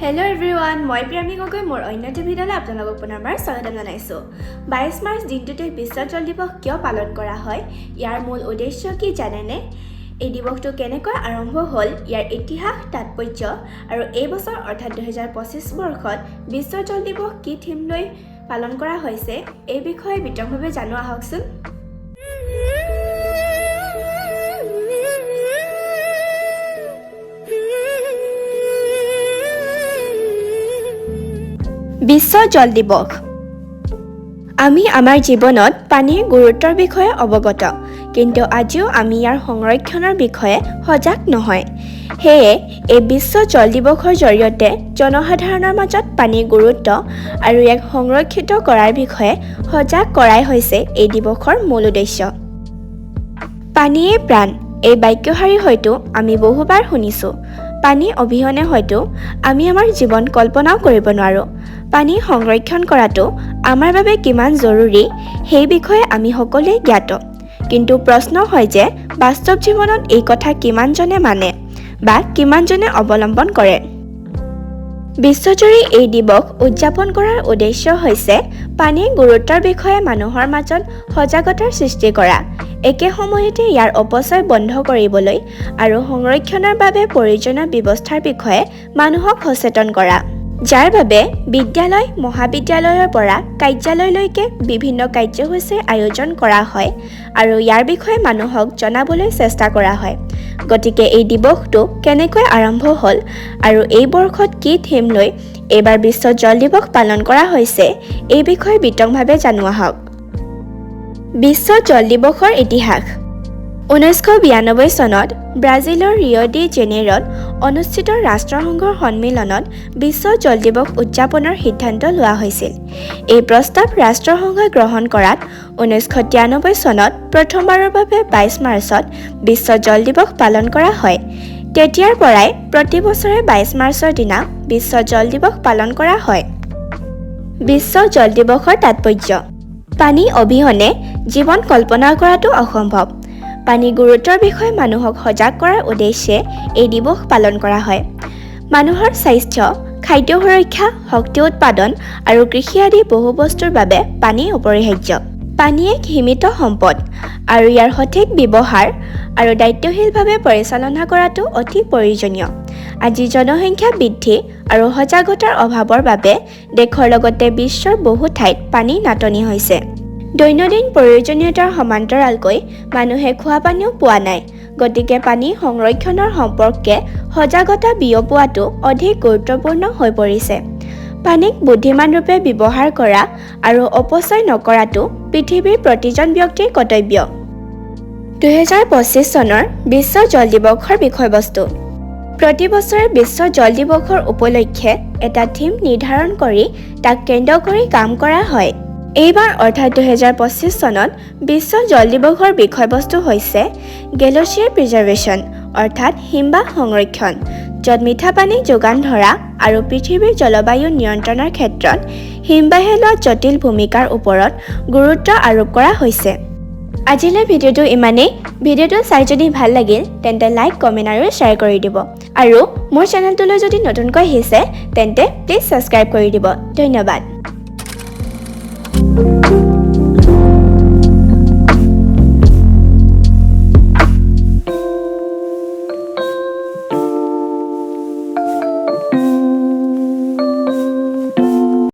Hello everyone মই প্ৰিয়ামী গগৈ, মোৰ অন্য এটা ভিডিঅ'লৈ আপোনালোকক পুনৰবাৰ স্বাগতম জনাইছোঁ। বাইছ মাৰ্চ দিনটোতে বিশ্ব জল দিৱস কিয় পালন কৰা হয়? ইয়াৰ মূল উদ্দেশ্য কি জানেনে? এই দিৱসটো কেনেকৈ আৰম্ভ হ'ল? ইয়াৰ ইতিহাস, তাৎপৰ্য আৰু এই বছৰ অৰ্থাৎ দুহেজাৰ পঁচিছ বৰ্ষত বিশ্ব জল দিৱস কি থিম লৈ পালন কৰা হৈছে? এই বিষয়ে বিতংভাৱে জানো আহকচোন। বিশ্ব জল দিৱস। আমি আমাৰ জীৱনত পানীৰ গুৰুত্বৰ বিষয়ে অৱগত কিন্তু আজিও আমি ইয়াৰ সংৰক্ষণৰ বিষয়ে সজাগ নহয়। সেয়ে এই বিশ্ব জল দিৱসৰ জৰিয়তে জনসাধাৰণৰ মাজত পানীৰ গুৰুত্ব আৰু ইয়াক সংৰক্ষিত কৰাৰ বিষয়ে সজাগ কৰাই হৈছে এই দিৱসৰ মূল উদ্দেশ্য। পানীয়ে প্ৰাণ এই বাক্যশাৰী হয়তো আমি বহুবাৰ শুনিছোঁ। পানী অবিহনে হয়তো আমি আমাৰ জীৱন কল্পনাও কৰিব নোৱাৰোঁ। পানী সংৰক্ষণ কৰাটো আমাৰ বাবে কিমান জৰুৰী সেই বিষয়ে আমি সকলোৱে জ্ঞাত। কিন্তু প্ৰশ্ন হয় যে বাস্তৱ জীৱনত এই কথা কিমানজনে মানে বা কিমানজনে অৱলম্বন কৰে? বিশ্বজুৰি এই দিৱস উদযাপন কৰাৰ উদ্দেশ্য হৈছে পানীৰ গুৰুত্বৰ বিষয়ে মানুহৰ মাজত সজাগতাৰ সৃষ্টি কৰা। একে সময়তে ইয়াৰ অপচয় বন্ধ কৰিবলৈ আৰু সংৰক্ষণৰ বাবে প্ৰয়োজনীয় ব্যৱস্থাৰ বিষয়ে মানুহক সচেতন কৰা। যাৰ বাবে বিদ্যালয় মহাবিদ্যালয়ৰ পৰা কাৰ্যালয়লৈকে বিভিন্ন কাৰ্যসূচীৰ আয়োজন কৰা হয় আৰু ইয়াৰ বিষয়ে মানুহক জনাবলৈ চেষ্টা কৰা হয়। গতিকে এই দিৱসটো কেনেকৈ আৰম্ভ হ'ল আৰু এই বৰ্ষত কি থিম লৈ এইবাৰ বিশ্ব জল দিৱস পালন কৰা হৈছে এই বিষয়ে বিতংভাৱে জানো আহক বিশ্ব জল দিৱসৰ ইতিহাস ঊনৈছশ চনত ব্ৰাজিলৰ ৰিঅ' ডি জেনেৰত অনুষ্ঠিত ৰাষ্ট্ৰসংঘৰ সন্মিলনত বিশ্ব জল দিৱস উদযাপনৰ সিদ্ধান্ত লোৱা হৈছিল। এই প্ৰস্তাৱ ৰাষ্ট্ৰসংঘই গ্ৰহণ কৰাত ঊনৈছশ তিৰানব্বৈ চনত প্ৰথমবাৰৰ বাবে বাইছ মাৰ্চত বিশ্ব জল দিৱস পালন কৰা হয়। তেতিয়াৰ পৰাই প্ৰতি বছৰে বাইছ মাৰ্চৰ দিনা বিশ্ব জল দিৱস পালন কৰা হয়। বিশ্ব জল দিৱসৰ তাৎপৰ্য। পানী অবিহনে জীৱন কল্পনা কৰাটো অসম্ভৱ। পানীৰ গুৰুত্বৰ বিষয়ে মানুহক সজাগ কৰাৰ উদ্দেশ্যে এই দিৱস পালন কৰা হয়। মানুহৰ স্বাস্থ্য খাদ্য সুৰক্ষা শক্তি উৎপাদন আৰু কৃষি আদি বহু বস্তুৰ বাবে পানী অপৰিহাৰ্য। পানী এক সীমিত সম্পদ আৰু ইয়াৰ সঠিক ব্যৱহাৰ আৰু দায়িত্বশীলভাৱে পৰিচালনা কৰাটো অতি প্ৰয়োজনীয়। আজি জনসংখ্যা বৃদ্ধি আৰু সজাগতাৰ অভাৱৰ বাবে দেশৰ লগতে বিশ্বৰ বহু ঠাইত পানীৰ নাটনি হৈছে। দৈনন্দিন প্ৰয়োজনীয়তাৰ সমান্তৰালকৈ মানুহে খোৱা পানীও পোৱা নাই। গতিকে পানী সংৰক্ষণৰ সম্পৰ্কে সজাগতা বিয়পোৱাটো অধিক গুৰুত্বপূৰ্ণ হৈ পৰিছে। পানীক বুদ্ধিমান ৰূপে ব্যৱহাৰ কৰা আৰু অপচয় নকৰাটো পৃথিৱীৰ প্ৰতিজন ব্যক্তিৰ কৰ্তব্য। দুহেজাৰ পঁচিছ চনৰ বিশ্ব জল দিৱসৰ বিষয়বস্তু। প্ৰতি বছৰে বিশ্ব জল দিৱসৰ উপলক্ষে এটা থিম নিৰ্ধাৰণ কৰি তাক কেন্দ্ৰ কৰি কাম কৰা হয়। এইবাৰ অৰ্থাৎ দুহেজাৰ পঁচিছ চনত বিশ্ব জল দিৱসৰ বিষয়বস্তু হৈছে গেলচিয়াৰ প্ৰিজাৰ্ভেশ্যন অৰ্থাৎ হিমবাহ সংৰক্ষণ য'ত মিঠা পানী যোগান ধৰা আৰু পৃথিৱীৰ জলবায়ু নিয়ন্ত্ৰণৰ ক্ষেত্ৰত হিমবাহে লোৱা জটিল ভূমিকাৰ ওপৰত গুৰুত্ব আৰোপ কৰা হৈছে। আজিলৈ ভিডিঅ'টো ইমানেই। ভিডিঅ'টো চাই যদি ভাল লাগিল তেন্তে লাইক কমেণ্ট আৰু শ্বেয়াৰ কৰি দিব। আৰু মোৰ চেনেলটোলৈ যদি নতুনকৈ আহিছে তেন্তে প্লিজ ছাবস্ক্ৰাইব কৰি দিব। ধন্যবাদ। Thank you.